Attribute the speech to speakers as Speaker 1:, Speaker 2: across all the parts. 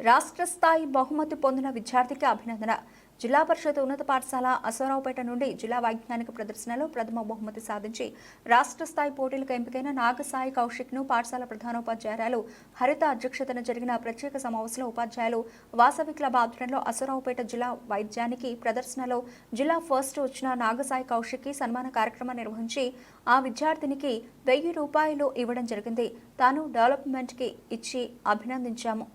Speaker 1: రాష్ట్ర స్థాయి బహుమతి పొందిన విద్యార్థికి అభినందన. జిల్లా పరిషత్ ఉన్నత పాఠశాల అసోరావుపేట నుండి జిల్లా వైజ్ఞానిక ప్రదర్శనలో ప్రథమ బహుమతి సాధించి రాష్ట్ర స్థాయి పోటీలకు ఎంపికైన నాగసాయి కౌశిక్ను పాఠశాల ప్రధానోపాధ్యాయురాలు హరిత అధ్యక్షతన జరిగిన ప్రత్యేక సమావేశంలో ఉపాధ్యాయులు వాసవి క్లబ్ ఆధ్వర్యంలో అసరావుపేట జిల్లా వైద్యానికి ప్రదర్శనలో జిల్లా ఫస్ట్ వచ్చిన నాగసాయి కౌశిక్కి సన్మాన కార్యక్రమం నిర్వహించి ఆ విద్యార్థినికి వెయ్యి రూపాయలు ఇవ్వడం జరిగింది. తాను డెవలప్మెంట్కి ఇచ్చి అభినందించాము.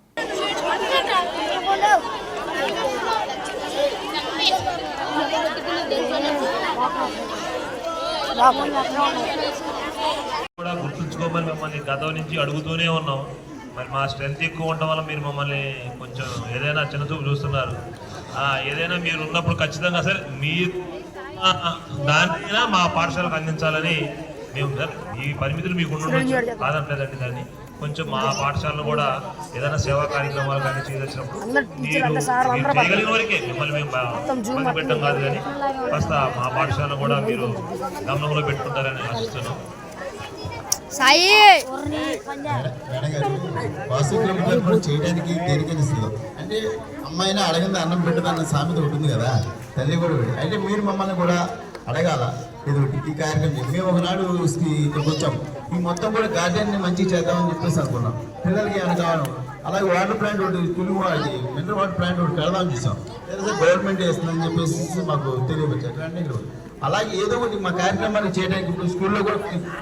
Speaker 2: కూడా గుర్తుంచుకోమని మిమ్మల్ని గతం నుంచి అడుగుతూనే ఉన్నాం. మరి మా స్ట్రెంత్ ఎక్కువ ఉండడం వల్ల మీరు మమ్మల్ని కొంచెం ఏదైనా చిన్న చూపు చూస్తున్నారు ఏదైనా మీరు ఉన్నప్పుడు ఖచ్చితంగా సరే మీరు ఆ, దానికైనా మా పాఠశాలకు అందించాలని మేము సార్ ఈ పరిమితులు మీకు ఉండొచ్చు కాదంటలేదండి దాన్ని. కొంచెం మా పాఠశాలలో కూడా ఏదైనా సేవా కార్యక్రమాలు కానీ చేయదచ్చినప్పుడు మీరు చేయగలిగిన వరకే. మిమ్మల్ని మేము ఇబ్బంది పెట్టడం కాదు కానీ కాస్త మా పాఠశాలను కూడా మీరు గమనంలో పెట్టుకుంటారని ఆశిస్తున్నాం.
Speaker 3: సాయి!
Speaker 4: చేయడానికి దేనికైనా సిద్ధం అంటే అమ్మాయినా అడగంది అన్నం పెట్టదు అన్న సామెత ఉంటుంది కదా తల్లి కూడా. అయితే మీరు మమ్మల్ని కూడా అడగాల ఇది ఈ కార్యక్రమం మేము ఒకనాడు ఇక్కడికి వచ్చాం. ఈ మొత్తం కూడా గార్డెన్ని మంచి చేద్దామని చెప్పేసి అనుకున్నాం. పిల్లలకి ఏమైనా అలాగే వాటర్ ప్లాంట్ ఒకటి తెలుగు అది మినరల్ వాటర్ ప్లాంట్ ఒకటి పెడదాం చూసాం. లేదా గవర్నమెంట్ వేస్తుందని చెప్పేసి మాకు తెలియవచ్చారు కానీ అలాగే ఏదో ఒకటి మా కార్యక్రమాన్ని చేయడానికి ఇప్పుడు స్కూల్లో కూడా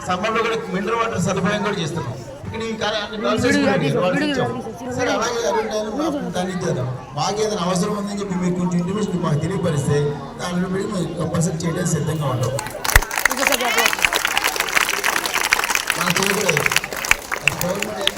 Speaker 4: సమ్మర్లో కూడా మినరల్ వాటర్ సదుపాయం కూడా చేస్తున్నాం. ఇక్కడ ఈ కార్యాన్ని కలిసి వాళ్ళకి ఇచ్చాం. సరే అలాగే అభిప్రాయాలు మాకు దాన్ని ఇచ్చేద్దాం మాకు ఏదైనా అవసరం ఉందని చెప్పి మీరు కొంచెం ఇంటిమేషన్ మాకు తెలియపరిస్తే దాని బట్టి మేము కంపల్సరీ చేయడానికి సిద్ధంగా ఉంటాం మన తెలుగు అది గవర్నమెంట్